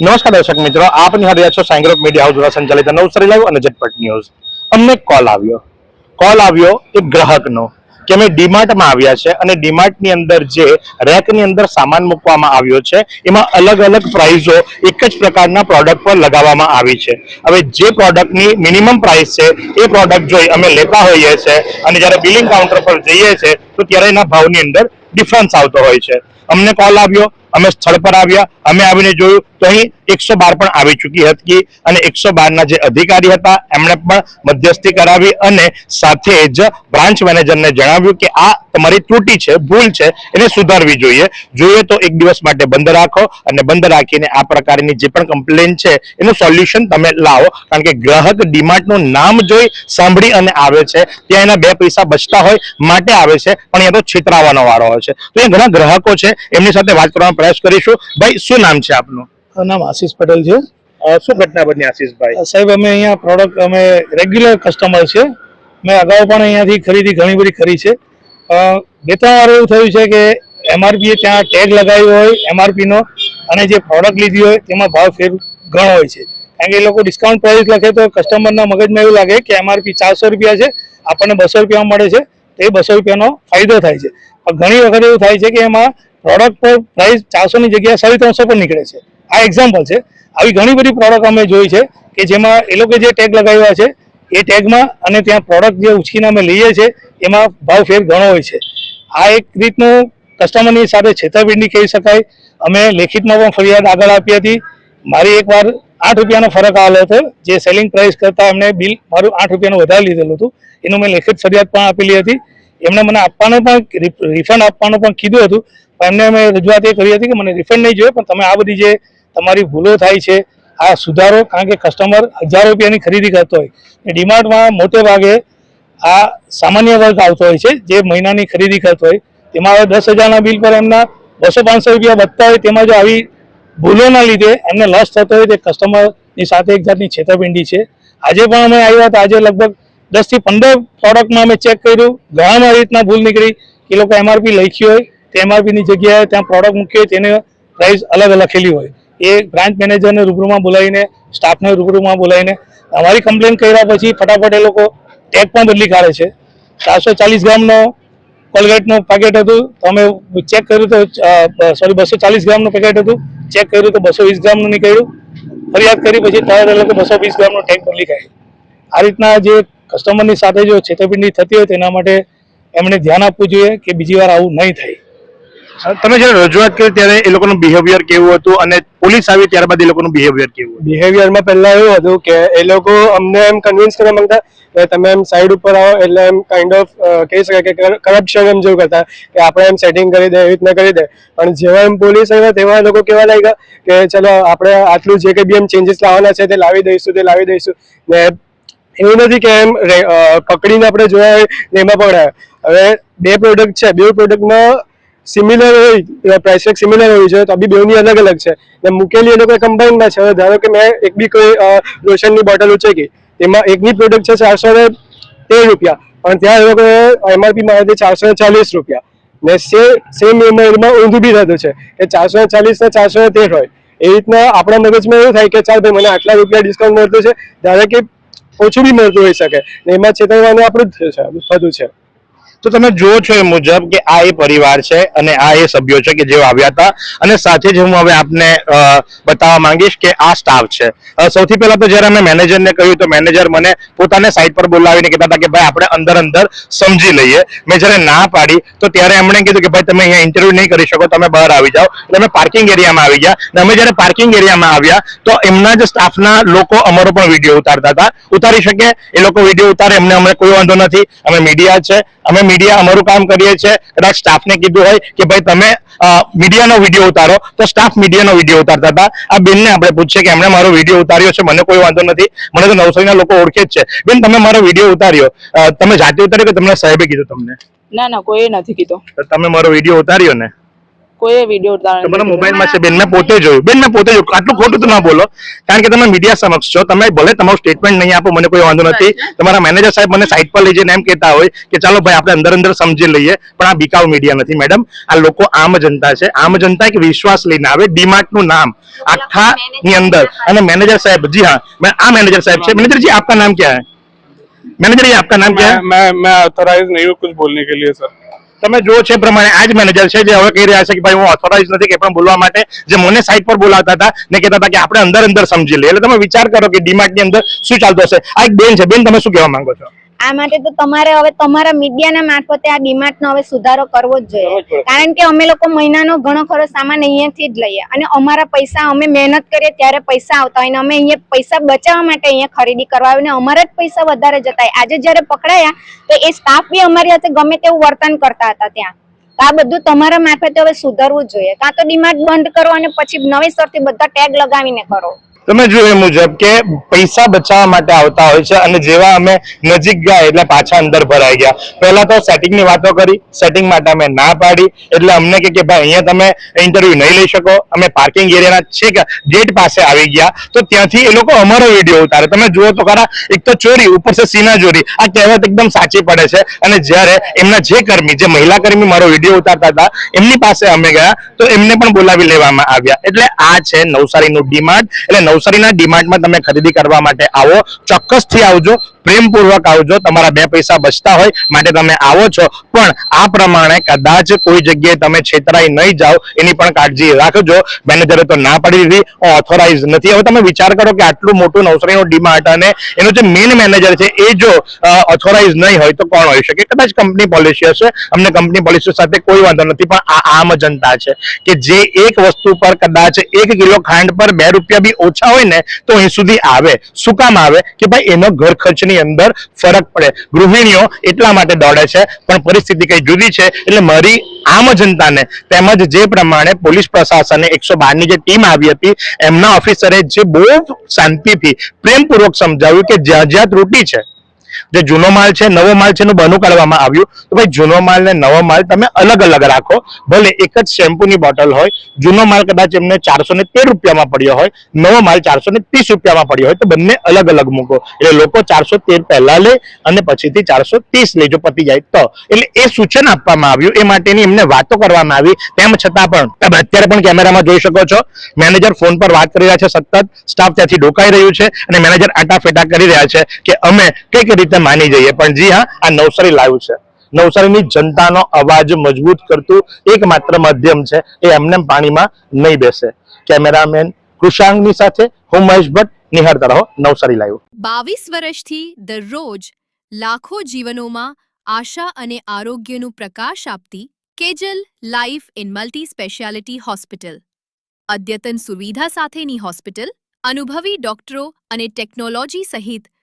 નમસ્કાર દર્શક મિત્રો આપ નિહાળી રહ્યા છો સાંગ્રોક મીડિયા હાઉસ દ્વારા સંચાલિત નવસારી લાઈવ અને ઝટપટ ન્યૂઝ અમને કોલ આવ્યો. કોલ આવ્યો એક ગ્રાહકનો કે અમે ડીમાર્ટમાં આવ્યા છે અને ડીમાર્ટની અંદર જે રેકની અંદર સામાન મૂકવામાં આવ્યો છે, એમાં અલગ અલગ પ્રાઇઝો એક જ પ્રકારના પ્રોડક્ટ પર લગાવવામાં આવી છે. હવે જે પ્રોડક્ટની મિનિમમ પ્રાઇસ છે, એ પ્રોડક્ટ જોઈ અમે લેતા હોઈએ છીએ અને જ્યારે બિલિંગ કાઉન્ટર પર જઈએ છીએ તો ત્યારે એના ભાવની અંદર ડિફરન્સ આવતો હોય છે. અમને કોલ આવ્યો અમે સ્થળ પર આવ્યા, અમે આવીને જોયું તો અહીં એકસો બાર પણ આવી ચૂકી હતી અને એકસો બારના જે અધિકારી હતા, એમણે પણ મધ્યસ્થી કરાવી અને સાથે જ બ્રાન્ચ મેનેજરને જણાવ્યું કે આ તમારી ત્રુટી છે, ભૂલ છે, એને સુધારવી જોઈએ. જોઈએ તો એક દિવસ માટે બંધ રાખો અને બંધ રાખીને આ પ્રકારની જે પણ કમ્પ્લેન છે, એનું સોલ્યુશન તમે લાવો. કારણ કે ગ્રાહક ડીમાર્ટનું નામ જોઈ સાંભળી અને આવે છે. ત્યાં એના બે પૈસા બચતા હોય, માટે આવે છે, પણ અહીંયા તો છેતરાવાનો વારો હોય છે. તો એ ઘણા ગ્રાહકો છે, એમની સાથે વાત પ્રયાસ કરીશું. ભાઈ શું નામ છે આપનું? નામ આશીષ પટેલ છે. શું ઘટના બની આશીષભાઈ? સાહેબ અમે અહીંયા પ્રોડક્ટ અમે રેગ્યુલર કસ્ટમર છે. મેં અગાઉ પણ અહીંયાથી ખરીદી ઘણી બધી કરી છે. બે ત્રણ વાર એવું થયું છે કે એમઆરપી ત્યાં ટેગ લગાવ્યો હોય એમઆરપી નો અને જે પ્રોડક્ટ લીધી હોય તેમાં ભાવ ફેર ઘણો હોય છે. કારણ કે એ લોકો ડિસ્કાઉન્ટ પ્રાઇસ લખે તો કસ્ટમરના મગજમાં એવું લાગે કે એમઆરપી ચારસો રૂપિયા છે આપણને બસો રૂપિયામાં મળે છે. તો એ બસો રૂપિયાનો ફાયદો થાય છે. પણ ઘણી વખત એવું થાય છે કે એમાં પ્રોડક્ટ પર પ્રાઇસ ચારસોની જગ્યાએ સાડી ત્રણસો પર નીકળે છે. આ એક્ઝામ્પલ છે. આવી ઘણી બધી પ્રોડક્ટ અમે જોઈ છે કે જેમાં એ લોકો જે ટેગ લગાવ્યા છે, એ ટેગમાં અને ત્યાં પ્રોડક્ટ જે ઉછીને અમે લઈએ છીએ, એમાં ભાવ ફેર ઘણો હોય છે. આ એક રીતનું કસ્ટમરની સાથે છેતરપિંડી કહી શકાય. અમે લેખિતમાં પણ ફરિયાદ આગળ આપી હતી. મારી એકવાર આઠ રૂપિયાનો ફરક આવેલો હતો. જે સેલિંગ પ્રાઇસ કરતાં એમને બિલ મારું આઠ રૂપિયાનું વધારે લીધેલું હતું. એનું મેં લેખિત ફરિયાદ પણ આપેલી હતી. એમણે મને આપવાનું પણ રિફંડ આપવાનું પણ કીધું હતું. પણ એમને અમે રજૂઆત એ કરી હતી કે મને રિફંડ નહીં જોઈએ, પણ તમે આ બધી જે તમારી ભૂલો થાય છે, આ સુધારો, કારણ કે કસ્ટમર હજારો રૂપિયાની ખરીદી કરતો હોય, એ ડીમાર્ટમાં મોટે ભાગે આ સામાન્ય વર્ગ આવતો હોય છે, જે મહિનાની ખરીદી કરતો હોય, તેમાં દસ હજારના બિલ પર એમના બસો પાંચસો રૂપિયા વધતા હોય, તેમાં જો આવી ભૂલોના લીધે એમને લોસ થતો હોય, તે કસ્ટમરની સાથે એક જાતની છેતરપિંડી છે. આજે પણ અમે આવ્યા હતા, આજે લગભગ દસથી પંદર પ્રોડક્ટમાં અમે ચેક કર્યું, ઘણામાં રીતના ભૂલ નીકળી એ લોકો એમઆરપી લખી હોય એમઆરપીની જગ્યાએ ત્યાં પ્રોડક્ટ મૂકીએ તેને પ્રાઇસ અલગ લખેલી હોય. એ બ્રાન્ચ મેનેજરને રૂબરૂમાં બોલાવીને સ્ટાફને રૂબરૂમાં બોલાવીને, અમારી કમ્પ્લેન કર્યા પછી ફટાફટ એ લોકો ટેગ પણ બદલી કાઢે છે. ચારસો ચાલીસ ગ્રામનો કોલગેટનું પેકેટ હતું તમે ચેક કર્યું તો સોરી બસો ચાલીસ ગ્રામનું પેકેટ હતું ચેક કર્યું તો બસો વીસ ગ્રામનું નીકળ્યું. ફરિયાદ કરી પછી તરત એ લોકો બસો વીસ ગ્રામનો ટેગ બદલી કાઢે. આ રીતના જે કસ્ટમરની સાથે જો છેતરપિંડી થતી હોય, તેના માટે એમણે ધ્યાન આપવું જોઈએ કે બીજી વાર આવું નહીં થાય. તમે જ્યારે રજૂઆત કરી ત્યારે એ લોકોનું બિહેવિયર કેવું હતું અને પોલીસ આવી ત્યારબાદ એ લોકોનું બિહેવિયર કેવું બિહેવિયરમાં પહેલા એવું હતું કે એ લોકો અમને એમ કન્વિન્સ કરવા માંગતા કે તમે એમ સાઈડ ઉપર આવો એટલે એમ કાઇન્ડ ઓફ કહી શકાય કે કરપ્શન એમ જેવું કરતા કે આપણે એમ સેટિંગ કરી દે, એવી રીતના કરી દે. પણ જેવા એમ પોલીસ આવ્યા તેવા લોકો કેવા લાગ્યા કે ચલો આપણે આટલું જે કંઈ બી એમ ચેન્જીસ લાવવાના છે તે લાવી દઈશું, તે લાવી દઈશું. ને એવું નથી કે એમ પકડીને આપણે જોયા એમાં પણ હવે બે પ્રોડક્ટ છે. બે પ્રોડક્ટમાં સિમિલર હોય પ્રાઇસ ટેગ સિમિલર હોય છે, તો બી બેની અલગ અલગ છે. ને મૂકેલી એ લોકો કમ્બાઈનમાં છે. ધારો કે મેં એક બી કોઈ લોશનની બોટલ ઉચેકી, એમાં એકની પ્રોડક્ટ છે ચારસો ને તેર રૂપિયા પણ ત્યાં એ લોકો એમઆરપી મારે ચારસો ને ચાલીસ રૂપિયા. ને સેમ એમાં ઊંધું બી થતું છે કે ચારસો ને ચાલીસ ને ચારસો ને તેર હોય. એ રીતના આપણા મગજમાં એવું થાય કે ચાલ ભાઈ, મને આટલા રૂપિયા ડિસ્કાઉન્ટ મળતું છે, ધારો કે ઓછું બી મળતું હોઈ શકે. ને એમાં છેતરવાનું આપણું જ થતું છે. તો તમે જુઓ છો એ મુજબ કે આ એ પરિવાર છે અને આ એ સભ્યો છે કે જેઓ આવ્યા હતા. અને સાથે જ હું હવે આપને બતાવવા માંગીશ કે આ સ્ટાફ છે. સૌથી પહેલા તો જ્યારે અમે મેનેજરને કહ્યું તો મેનેજર મને પોતાને સાઈડ પર બોલાવીને કહેતા હતા કે ભાઈ, આપણે અંદર અંદર સમજી લઈએ. મેં જ્યારે ના પાડી તો ત્યારે એમણે કીધું કે ભાઈ, તમે અહીંયા ઇન્ટરવ્યુ નહીં કરી શકો, તમે બહાર આવી જાઓ. એટલે અમે પાર્કિંગ એરિયામાં આવી ગયા. અને અમે જ્યારે પાર્કિંગ એરિયામાં આવ્યા તો એમના જ સ્ટાફના લોકો અમારો પણ વીડિયો ઉતારતા હતા. ઉતારી શકે એ લોકો વીડિયો ઉતારે એમને અમને કોઈ વાંધો નથી. અમે મીડિયા છે અમે મીડિયા અમારું કામ કરીએ છીએ. કદાચ સ્ટાફને કીધું હોય કે ભાઈ તમે મીડિયાનો વીડિયો ઉતારો. તો સ્ટાફ મીડિયાનો વીડિયો ઉતારતા હતા. આ બેનને આપણે પૂછીએ કે એમણે મારો વીડિયો ઉતાર્યો છે? મને કોઈ વાંધો નથી. મને તો નવસારીના લોકો ઓળખે જ છે. બેન તમે મારો વીડિયો ઉતાર્યો. તમે જાતે ઉતાર્યો કે તમને સાહેબે કીધું તમને? ના ના કોઈ નથી કીધું. તમે મારો વીડિયો ઉતાર્યો ને? કોઈ વીડિયો ઉતાર્યો તમારા મોબાઈલમાં છે બેન મેં પોતે જોયું. બેન મેં પોતે જોયું. આટલું ખોટું તો ના બોલો. કારણ કે તમે મીડિયા સમક્ષ છો. તમે ભલે તમારું સ્ટેટમેન્ટ નહીં આપો મને કોઈ વાંધો નથી. તમારા મેનેજર સાહેબ મને સાઈડ પર લઈ જઈને એમ કહેતા હોય કે ચાલો ભાઈ આપણે અંદર અંદર સમજી લઈએ. પણ આ બીકાઉ મીડિયા નથી મેડમ આ લોકો આમ જનતા છે. આમ જનતા કે વિશ્વાસ લઈને આવે. ડીમાર્ટનું નામ આખા ની અંદર. અને મેનેજર સાહેબ જી હા મેં આ મેનેજર સાહેબ છે. મેનેજરજી આપકા નામ ક્યાં હે? મેનેજર जी आपका નામ क्या है मैं मैं ऑथोराइज नहीं हूँ कुछ बोलने के लिए सर તમે જો છે પ્રમાણે આ જ મેનેજર છે જે હવે કહી રહ્યા છે કે ભાઈ હું ઓથોરાઇઝ નથી કે પણ બોલવા માટે. જે મને સાઈડ પર બોલાવતા હતા, ને કહેતા હતા કે આપણે અંદર અંદર સમજી લઈએ. એટલે તમે વિચાર કરો કે ડીમાર્ટની અંદર શું ચાલતું હશે. આ એક બેન છે. બેન, તમે શું કહેવા માંગો છો? આ માટે તો તમારે હવે તમારા મીડિયાના મારફતે આ ડીમાર્ટ નો હવે સુધારો કરવો જ જોઈએ. કારણ કે અમે લોકો મહિનાનો ઘણો ખરો સામાન અહીંયાથી જ લઈએ. અને અમારા પૈસા અમે મહેનત કરીએ ત્યારે પૈસા આવતા હોય ને અમે અહીંયા પૈસા બચાવવા માટે અહીંયા ખરીદી કરવા આવીને અમારા જ પૈસા વધારે જતા આજે જ્યારે પકડાયા તો એ સ્ટાફ બી અમારી સાથે ગમે તેવું વર્તન કરતા હતા ત્યાં. આ બધું તમારા મારફતે હવે સુધારવું જ જોઈએ. કાં તો ડીમાર્ટ બંધ કરો અને પછી નવેસરથી બધા ટેગ લગાવીને કરો. તમે જોયું એ મુજબ કે પૈસા બચાવવા માટે આવતા હોય છે અને જેવા અમે નજીક ગયા એટલે પાછા અંદર ભરાઈ ગયા. પહેલા તો સેટિંગની વાતો કરી સેટિંગ માટે અમે ના પાડી, એટલે અમને કે ભાઈ અહીંયા તમે ઇન્ટરવ્યુ નહીં લઈ શકો, અમે પાર્કિંગ એરિયાના છેક ગેટ પાસે આવી ગયા. તો ત્યાંથી એ લોકો અમારો વીડિયો ઉતારે. તમે જુઓ તો ખરા, એક તો ચોરી, ઉપર છે સીના ચોરી. આ કહેવત એકદમ સાચી પડે છે અને જ્યારે એમના જે કર્મી, જે મહિલા કર્મી મારો વીડિયો ઉતારતા હતા, એમની પાસે અમે ગયા, તો એમને પણ બોલાવી લેવામાં આવ્યા. એટલે આ છે નવસારીનું ડીમાર્ટ એટલે નવસારીના ડીમાર્ટમાં તમે ખરીદી કરવા માટે આવો, ચોક્કસથી આવજો, પ્રેમપૂર્વક આવજો, તમારા બે પૈસા બચતા હોય માટે તમે આવો છો. પણ આ પ્રમાણે કદાચ કોઈ જગ્યાએ તમે છેતરાઈ નહીં જાઓ, એની પણ કાળજી રાખજો. મેનેજરે તો ના પાડી દીધી ઓથોરાઇઝ નથી. હવે તમે વિચાર કરો કે આટલું મોટું નવસારીનું ડીમાર્ટ અને એનો જે મેઇન મેનેજર છે, એ જો ઓથોરાઇઝ નહીં હોય તો કોણ હોઈ શકે? કદાચ કંપની પોલિસી હશે. અમને કંપની પોલિસી સાથે કોઈ વાંધો નથી, પણ આ આમ જનતા છે કે જે એક વસ્તુ પર કદાચ એક કિલો ખાંડ પર બે રૂપિયા બી ઓછા હોય ને, તો અહીં સુધી આવે. શું કામ આવે? કે ભાઈ એનો ઘર ખર્ચની અંદર ફરક પડે. ગૃહિણીઓ એટલા માટે દોડે છે, પણ પરિસ્થિતિ કઈ જુદી છે, એટલે મારી આમ જનતાને તેમજ જે પ્રમાણે પોલીસ પ્રશાસને એકસો બારની જે ટીમ આવી હતી, એમના ઓફિસરે જે બહુ શાંતિથી, પ્રેમપૂર્વક સમજાવ્યું કે જ્યાં જ્યાં ત્રુટી છે જે જૂનો માલ છે, નવો માલ છે, એનું બનું કાઢવામાં આવ્યું. તો ભાઈ, જૂનો માલ ને નવો માલ તમે અલગ અલગ રાખો. ભલે એક જ શેમ્પૂની બોટલ હોય, જૂનો માલ કદાચ એમને ચારસો ને તેર રૂપિયામાં પડ્યો હોય, નવો માલ ચારસો ને ત્રીસ રૂપિયામાં પડ્યો હોય, તો બંને અલગ અલગ મૂકો. એટલે લોકો ચારસો તેર પહેલા લે અને પછીથી ચારસો ત્રીસ લે, જો પતી જાય તો. એટલે એ સૂચન આપવામાં આવ્યું. એ માટેની એમને વાતો કરવામાં આવી. તેમ છતાં પણ, તમે અત્યારે પણ કેમેરામાં જોઈ શકો છો. મેનેજર ફોન પર વાત કરી રહ્યા છે સતત. સ્ટાફ ત્યાંથી ડોકાઈ રહ્યું છે અને મેનેજર આટા ફેટા કરી રહ્યા છે કે અમે કંઈક રીતે માની જઈએ. પણ જી હા, આ નવસારી લાઈવ છે. નવસારીની જનતાનો અવાજ મજબૂત કરતું એકમાત્ર માધ્યમ છે. એ એમને પાણીમાં નહીં બેસે. કેમેરામેન કૃષાંગની સાથે હું મહેશ ભટ્ટ. નિહાળતા રહો નવસારી લાઈવ બાવીસ વર્ષથી દરરોજ લાખો જીવનોમાં આશા અને આરોગ્યનું પ્રકાશ આપતી Kejal life in multi speciality hospital અદ્યતન સુવિધા સાથેની હોસ્પિટલ અનુભવી ડોક્ટરો અને ટેકનોલોજી સહિત